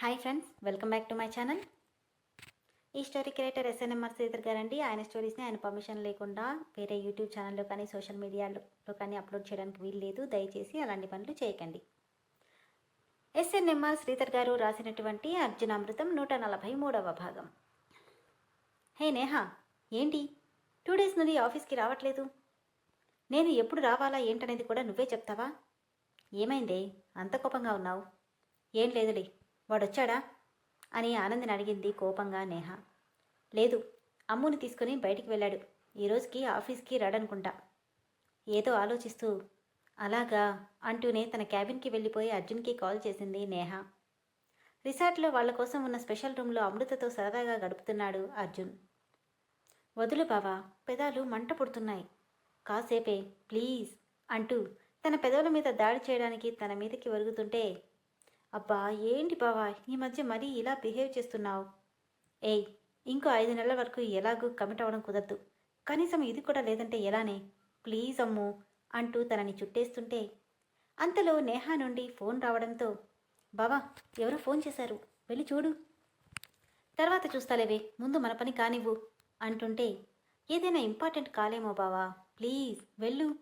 Hi friends welcome back to my channel ఈ story creator SNMR Sridhar గారండి. ఆయన స్టోరీస్ని ఆయన పర్మిషన్ లేకుండా వేరే యూట్యూబ్ ఛానల్లో కానీ సోషల్ మీడియాలో కానీ అప్లోడ్ చేయడానికి వీలు లేదు. దయచేసి అలాంటి పనులు చేయకండి. ఎస్ఎన్ఎంఆర్ శ్రీధర్ గారు రాసినటువంటి అర్జునామృతం నూట నలభై మూడవ భాగం. హే నేహా ఏంటి? టూ డేస్ నుండి ఆఫీస్కి రావట్లేదు. నేను ఎప్పుడు రావాలా ఏంటనేది కూడా నువ్వే చెప్తావా? ఏమైందే? అంత కోపంగా ఉన్నావు. ఏం లేదులే. వాడొచ్చాడా? అని ఆనందని అడిగింది కోపంగా నేహ. లేదు అమ్ముని తీసుకుని బయటికి వెళ్ళాడు. ఈరోజుకి ఆఫీస్కి రాడనుకుంటా. ఏదో ఆలోచిస్తూ అలాగా అంటూనే తన క్యాబిన్కి వెళ్ళిపోయి అర్జున్కి కాల్ చేసింది నేహ. రిసార్ట్లో వాళ్ళ కోసం ఉన్న స్పెషల్ రూమ్లో అమృతతో సరదాగా గడుపుతున్నాడు అర్జున్. వదులు బావా పెదాలు మంట పుడుతున్నాయి. కాసేపే ప్లీజ్ అంటూ తన పెదవుల మీద దాడి చేయడానికి తన మీదకి ఒరుగుతుంటే అబ్బా ఏంటి బావా? ఈ మధ్య మరీ ఇలా బిహేవ్ చేస్తున్నావు. ఏయ్ ఇంకో ఐదు నెలల వరకు ఎలాగూ కమిట్ అవ్వడం కుదరదు. కనీసం ఇది కూడా లేదంటే ఎలానే? ప్లీజ్ అమ్ము అంటూ తనని చుట్టేస్తుంటే అంతలో నేహా నుండి ఫోన్ రావడంతో బావా ఎవరో ఫోన్ చేశారు. వెళ్ళి చూడు. తర్వాత చూస్తాలేవే ముందు మన పని కానివ్వు అంటుంటే ఏదైనా ఇంపార్టెంట్ కాలేమో బావా ప్లీజ్ వెళ్ళు.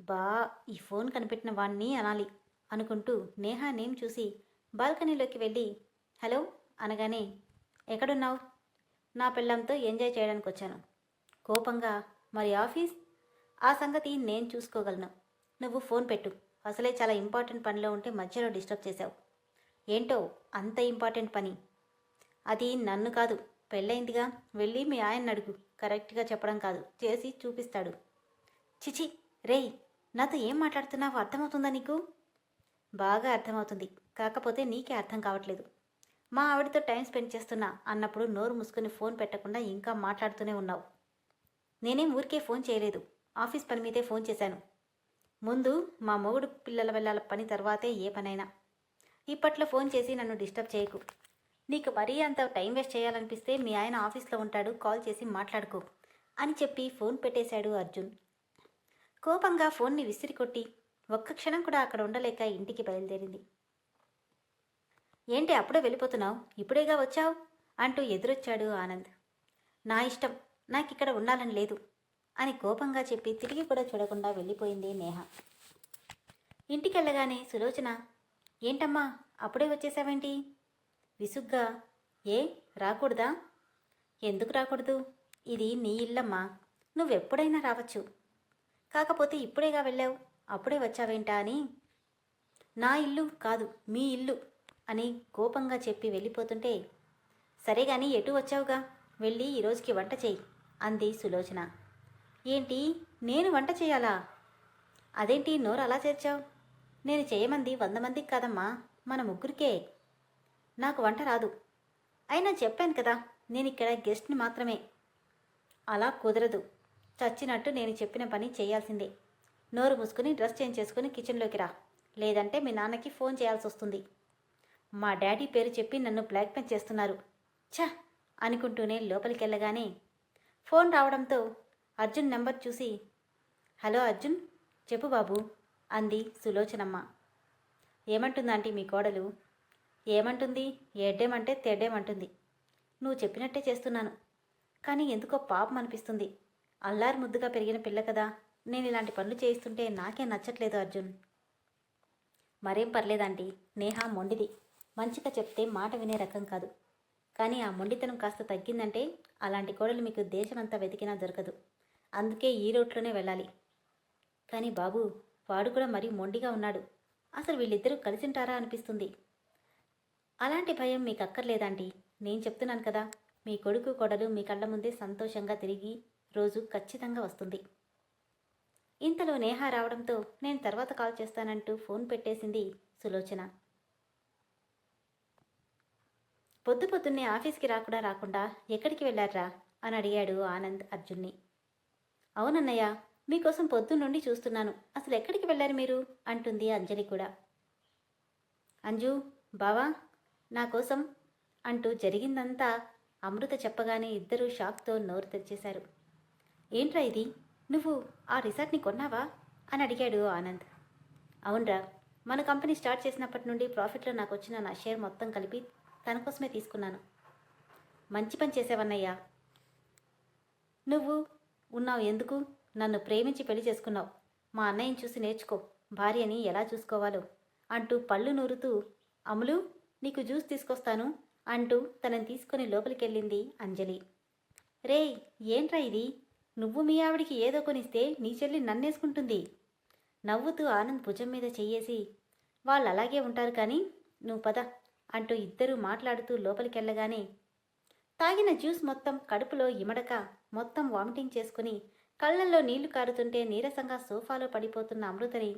బా ఈ ఫోన్ కనిపెట్టిన వాణ్ణి అనాలి. అనుకుంటూ నేహా నేమ్ చూసి బాల్కనీలోకి వెళ్ళి హలో అనగానే ఎక్కడున్నావు? నా పిల్లంతో ఎంజాయ్ చేయడానికి వచ్చాను కోపంగా మరి ఆఫీస్? ఆ సంగతి నేను చూసుకోగలను. నువ్వు ఫోన్ పెట్టు. అసలే చాలా ఇంపార్టెంట్ పనిలో ఉంటే మధ్యలో డిస్టర్బ్ చేశావు. ఏంటో అంత ఇంపార్టెంట్ పని? అది నన్ను కాదు. పెళ్ళైందిగా వెళ్ళి మీ ఆయన అడుగు. కరెక్ట్గా చెప్పడం కాదు. చేసి చూపిస్తాడు. చిచి రేయ్ నాతో ఏం మాట్లాడుతున్నావో అర్థమవుతుందా నీకు? బాగా అర్థమవుతుంది. కాకపోతే నీకే అర్థం కావట్లేదు. మా ఆవిడతో టైం స్పెండ్ చేస్తున్నా అన్నప్పుడు నోరు మూసుకొని ఫోన్ పెట్టకుండా ఇంకా మాట్లాడుతూనే ఉన్నావు. నేనేం ఊరికే ఫోన్ చేయలేదు. ఆఫీస్ పని మీదే ఫోన్ చేశాను. ముందు మా మొగుడు పిల్లల వెళ్ళాల పని తర్వాతే ఏ పనైనా. ఇప్పట్లో ఫోన్ చేసి నన్ను డిస్టర్బ్ చేయకు. నీకు మరీ అంత టైం వేస్ట్ చేయాలనిపిస్తే మీ ఆయన ఆఫీస్లో ఉంటాడు కాల్ చేసి మాట్లాడుకో అని చెప్పి ఫోన్ పెట్టేశాడు అర్జున్. కోపంగా ఫోన్ని విసిరి కొట్టి ఒక్క క్షణం కూడా అక్కడ ఉండలేక ఇంటికి బయలుదేరింది. ఏంటి అప్పుడే వెళ్ళిపోతున్నావు? ఇప్పుడేగా వచ్చావు? అంటూ ఎదురొచ్చాడు ఆనంద్. నా ఇష్టం. నాకు ఇక్కడ ఉండాలని లేదు అని కోపంగా చెప్పి తిరిగి కూడా చూడకుండా వెళ్ళిపోయింది నేహ. ఇంటికెళ్ళగానే సులోచన ఏంటమ్మా అప్పుడే వచ్చేసావేంటి? విసుగ్గా. ఏ? రాకూడదా? ఎందుకు రాకూడదు? ఇది నీ ఇల్లమ్మా. నువ్వెప్పుడైనా రావచ్చు. కాకపోతే ఇప్పుడేగా వెళ్ళావు? అప్పుడే వచ్చావేంటా అని. నా ఇల్లు కాదు మీ ఇల్లు అని కోపంగా చెప్పి వెళ్ళిపోతుంటే సరే గాని ఎటు వచ్చావుగా? వెళ్ళి ఈరోజుకి వంట చేయి అంది సులోచన. ఏంటి నేను వంట చేయాలా? అదేంటి నోరు అలా చేర్చావు? నేను చేయమంది వంద మందికి కాదమ్మా మన ముగ్గురికే. నాకు వంట రాదు. అయినా చెప్పాను కదా నేను ఇక్కడ గెస్ట్ని మాత్రమే. అలా కుదరదు. చచ్చినట్టు నేను చెప్పిన పని చేయాల్సిందే. నోరు మూసుకుని డ్రెస్ చేంజ్ చేసుకుని కిచెన్లోకి రా. లేదంటే మీ నాన్నకి ఫోన్ చేయాల్సి వస్తుంది. మా డాడీ పేరు చెప్పి నన్ను బ్లాక్మెయిల్ చేస్తున్నారు. ఛ! అనుకుంటూనే లోపలికి వెళ్ళగానే ఫోన్ రావడంతో అర్జున్ నెంబర్ చూసి హలో అర్జున్ చెప్పు బాబు అంది సులోచనమ్మ. ఏమంటుందంటీ మీ కోడలు? ఏమంటుంది? ఏడ్డేమంటే తెడ్డేమంటుంది. నువ్వు చెప్పినట్టే చేస్తున్నాను. కానీ ఎందుకో పాపం అనిపిస్తుంది. అల్లారు ముద్దుగా పెరిగిన పిల్ల కదా. నేను ఇలాంటి పనులు చేయిస్తుంటే నాకే నచ్చట్లేదు అర్జున్. మరేం పర్లేదండి నేహా మొండిది. మంచిగా చెప్తే మాట వినే రకం కాదు. కానీ ఆ మొండితనం కాస్త తగ్గిందంటే అలాంటి కోడలు మీకు దేశమంతా వెతికినా దొరకదు. అందుకే ఈ రోడ్లోనే వెళ్ళాలి. కానీ బాబు వాడు కూడా మరీ మొండిగా ఉన్నాడు. అసలు వీళ్ళిద్దరూ కలిసింటారా అనిపిస్తుంది. అలాంటి భయం మీకు అక్కర్లేదండి నేను చెప్తున్నాను కదా మీ కొడుకు కోడలు మీ కళ్ళ ముందే సంతోషంగా తిరిగి రోజు ఖచ్చితంగా వస్తుంది. ఇంతలో నేహ రావడంతో నేను తర్వాత కాల్ చేస్తానంటూ ఫోన్ పెట్టేసింది సులోచన. పొద్దు పొద్దున్నే ఆఫీస్కి రాకుండా రాకుండా ఎక్కడికి వెళ్ళారా అని అడిగాడు ఆనంద్ అర్జున్ని. అవునన్నయ్య మీకోసం పొద్దున్నుండి చూస్తున్నాను. అసలు ఎక్కడికి వెళ్ళారు మీరు? అంటుంది అంజలి కూడా. అంజు బావా నా కోసం అంటూ జరిగిందంతా అమృత చెప్పగానే ఇద్దరూ షాక్తో నోరు తెరిచేశారు. ఏంట్రా ఇది? నువ్వు ఆ రిసార్ట్ని కొన్నావా? అని అడిగాడు ఆనంద్. అవునరా. మన కంపెనీ స్టార్ట్ చేసినప్పటి నుండి ప్రాఫిట్లో నాకు వచ్చిన నా షేర్ మొత్తం కలిపి తన కోసమే తీసుకున్నాను. మంచి పని చేసావన్నయ్యా. నువ్వు ఉన్నావు ఎందుకు? నన్ను ప్రేమించి పెళ్ళి చేసుకున్నావు. మా అన్నయ్యని చూసి నేర్చుకో. భార్యని ఎలా చూసుకోవాలో. అంటూ పళ్ళు నూరుతూ అమలు నీకు జ్యూస్ తీసుకొస్తాను అంటూ తనని తీసుకొని లోపలికెళ్ళింది అంజలి. రేయ్ ఏంట్రా ఇది? నువ్వు మీ ఆవిడికి ఏదో కొనిస్తే నీ చెల్లి నన్నేసుకుంటుంది. నవ్వుతూ ఆనంద్ భుజం మీద చెయ్యేసి వాళ్ళు అలాగే ఉంటారు కానీ నువ్వు పద అంటూ ఇద్దరూ మాట్లాడుతూ లోపలికెళ్ళగానే తాగిన జ్యూస్ మొత్తం కడుపులో ఇమడక మొత్తం వామిటింగ్ చేసుకుని కళ్ళల్లో నీళ్ళు కారుతుంటే నీరసంగా సోఫాలో పడిపోతున్న అమృతని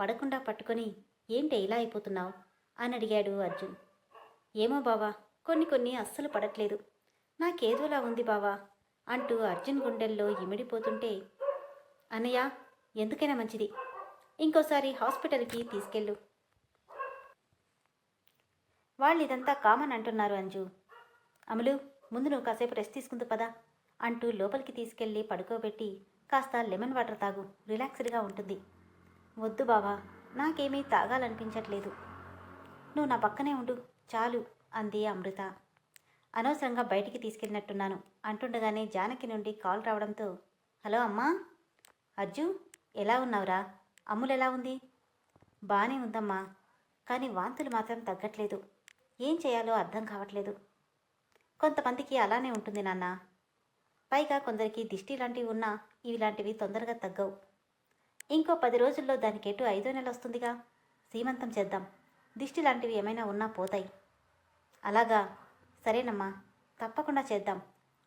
పడకుండా పట్టుకొని ఏంటి ఇలా అయిపోతున్నావు? అని అడిగాడు అర్జున్. ఏమో బావా కొన్ని కొన్ని అస్సలు పడట్లేదు. నాకేదోలా ఉంది బావా అంటూ అర్జున్ గుండెల్లో ఇమిడిపోతుంటే అన్నయ్య ఎందుకైనా మంచిది. ఇంకోసారి హాస్పిటల్కి తీసుకెళ్ళు. వాళ్ళు ఇదంతా కామన్ అంటున్నారు అంజు. అమలు ముందు నువ్వు కాసేపు రెస్ట్ తీసుకుందు పదా అంటూ లోపలికి తీసుకెళ్ళి పడుకోబెట్టి కాస్త లెమన్ వాటర్ తాగు. రిలాక్స్డ్గా ఉంటుంది. వద్దు బావా నాకేమీ తాగాలనిపించట్లేదు. నువ్వు నా పక్కనే ఉండు చాలు అంది అమృత. అనవసరంగా బయటికి తీసుకెళ్ళినట్టున్నాను అంటుండగానే జానకి నుండి కాల్ రావడంతో హలో అమ్మా అర్జు ఎలా ఉన్నావురా? అమ్ములు ఎలా ఉంది? బాగానే ఉందమ్మా కానీ వాంతులు మాత్రం తగ్గట్లేదు. ఏం చేయాలో అర్థం కావట్లేదు. కొంతమందికి అలానే ఉంటుంది నాన్న. పైగా కొందరికి దిష్టి లాంటివి ఉన్నా ఇలాంటివి తొందరగా తగ్గవు. ఇంకో పది రోజుల్లో దానికి ఎటు ఐదో నెల వస్తుందిగా. సీమంతం చేద్దాం. దిష్టి లాంటివి ఏమైనా ఉన్నా పోతాయి. అలాగా సరేనమ్మా తప్పకుండా చేద్దాం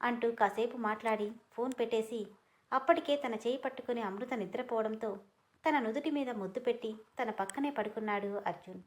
అంటూ కాసేపు మాట్లాడి ఫోన్ పెట్టేసి అప్పటికే తన చేయి పట్టుకుని అమృత నిద్రపోవడంతో తన నుదుటి మీద ముద్దు పెట్టి తన పక్కనే పడుకున్నాడు అర్జున్.